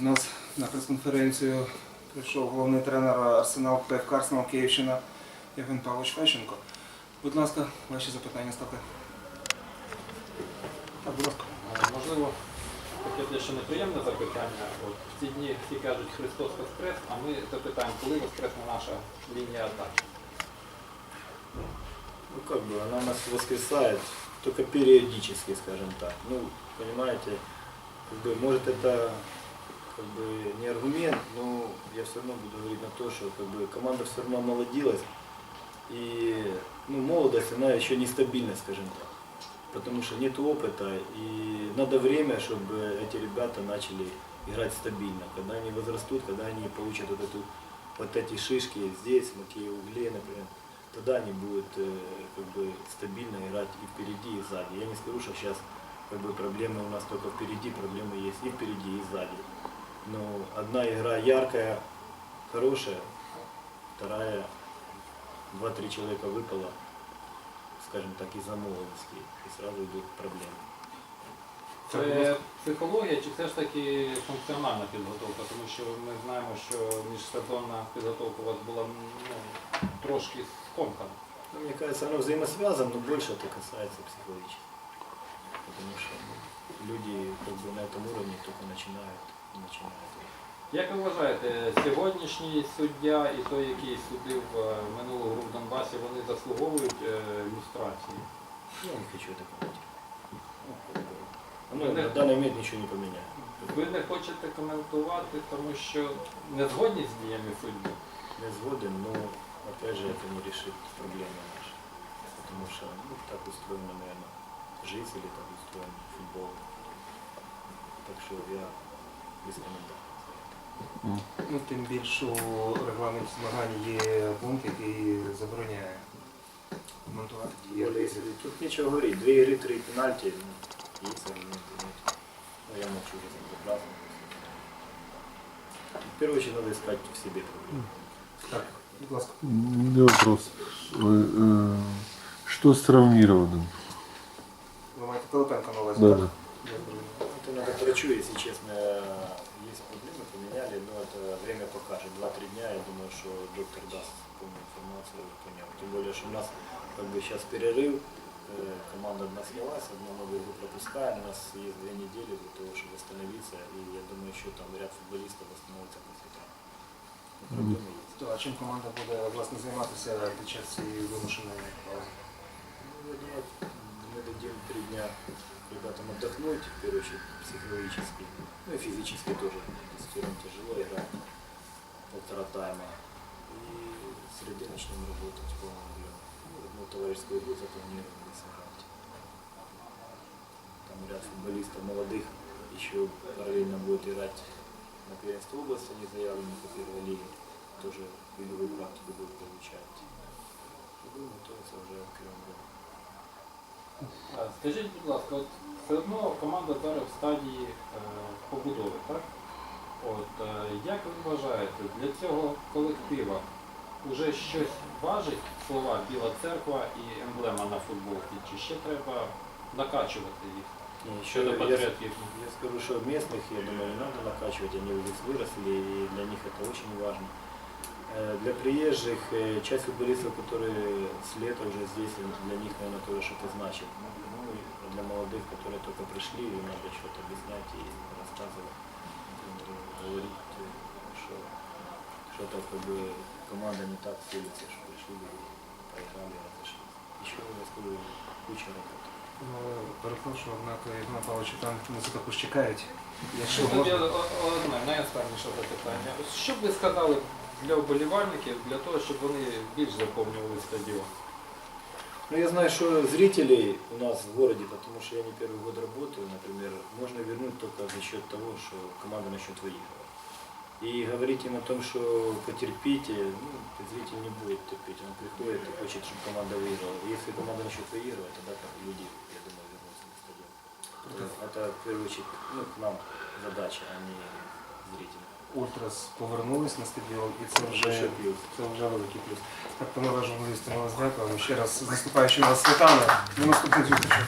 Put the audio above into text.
У нас на прес-конференцію прийшов головний тренер Арсенал ПФК Арсенал Київщина Євген Павлович Фещенко. Будь ласка, ваші запитання ставте. Так, будь ласка. А, Можливо, таке дещо неприємне запитання. От в ці дні всі кажуть Христос Воскрес, а ми запитаємо, коли воскресне наша лінія атаки. Ну как бы, она у нас воскресает только периодически, скажем так. Ну, понимаете, как бы, может это как бы не аргумент, но я все равно буду говорить на то, что как бы команда все равно молодилась. И ну, молодость, она еще нестабильна, скажем так. Потому что нет опыта, и надо время, чтобы эти ребята начали играть стабильно. Когда они возрастут, когда они получат вот, эту, вот эти шишки здесь, в угле, например, тогда они будут э, как бы стабильно играть и впереди, и сзади. Я не скажу, что сейчас как бы проблемы у нас только впереди, проблемы есть и впереди, и сзади. Но одна игра яркая, хорошая, вторая, два-три человека выпало, скажем так, из-за молодости, и сразу идут проблемы. Це психологія чи все ж таки функціональна підготовка? Тому що ми знаємо, що міжсезонна підготовка у вас була ну, трошки скомкана. Ну, мне кажется, оно взаимосвязано, но больше это касается психологически. Потому что ну, люди как бы на этом уровне только начинают, начинают. Як ви вважаєте, сьогоднішній суддя і той, який судив е, минулу гру в Донбасі, вони заслуговують е, люстрації? Я не хочу это комментировать. Ну, как бы, Оно Ну, на да. данный момент ничего не поменяет. Ви не хочете коментувати, тому що не згодні з діями судді? Не сгоден, но опять же это не решит проблемы наши. Потому что ну, так устроена, наверное, жизнь или так устроен футбол. Так что я без комментариев. Ну, тим більше у регламенті змагань є пункт, який забороняє коментувати дії Более, арбітрів. если- Тут нечего говорить. Две игры, три пенальти. ну, Есть аргументы, нет. Но я молчу, я прекрасно. В первую очередь надо искать в себе проблемы. Так, будь ласка. У меня вопрос. Ой, э, Что с травмированным? Ви маєте Пилипенка на увазі, Да, так? да. Я зрозумів. Это надо к врачу, если честно. Есть проблемы, поменяли, но это время покажет. Два-три дня, я думаю, что доктор даст полную информацию по нему. Тем более, что у нас как бы сейчас перерыв, э, команда одна снялась, одну новую игру пропускаем, у нас есть две недели для того, чтобы восстановиться, и я думаю, еще там ряд футболистов восстановится после травм. Но Проблемы есть. То, а чим команда буде власне займатися під час цієї вимушеної паузи? Ну, я думаю, мы дадим три дня ребятам отдохнуть, в первую очередь психологически, ну и физически тоже. Первым тяжело играть полтора тайма. И в среде начнем работать объеме. Ну, одну товарищескую игру запланировали сыграть. Там ряд футболистов молодых еще параллельно будет играть на первенство области, они заявлены по первой лиге. Тоже игровую практику будут получать. И будем готовиться уже к первому Скажіть, будь ласка, от все одно команда зараз в стадії е, побудови, так? От, е, як ви вважаєте, для цього колектива вже щось важить слова Біла церква і емблема на футболці? Чи ще треба накачувати їх Не, еще щодо я, патріотизму? я скажу, что местных, я думаю, не надо накачивать, они уже здесь выросли, и для них это очень важно. Э, Для приезжих, э, часть футболистов, которые с лета уже здесь, для них, наверное, тоже что-то значит. Ну, ну, и для молодых, которые только пришли, им надо что-то объяснять и рассказывать, например, говорить, э, что что-то как бы команда не так с улицы, что пришли, поиграли, разошлись. Еще, я скажу, куча работы. Ну, перепрошую, однак Ігна Павловича там нас також чекають. Якщо Що можна. одне найостанніше запитання. Ось Що б ви сказали для вболівальників, для того, щоб вони більш заповнювали стадіон? Ну, я знаю, что зрителей у нас в городе, потому что я не первый год работаю, например, можно вернуть только за счет того, что команда начнет выигрывать. И говорить им о том, что потерпите, ну, зритель не будет терпеть, он приходит и хочет, чтобы команда выиграла. И если команда начнет выигрывать, тогда как люди, я думаю, вернутся на стадион. Это, в первую очередь, ну, к нам задача, а не зрителям. Ультрас повернулись на стадіон, і це вже, це вже великий плюс. Так, панове журналісти, ми вас дякуємо. Ще раз з наступаючими вас святами. До наступних зустрічей.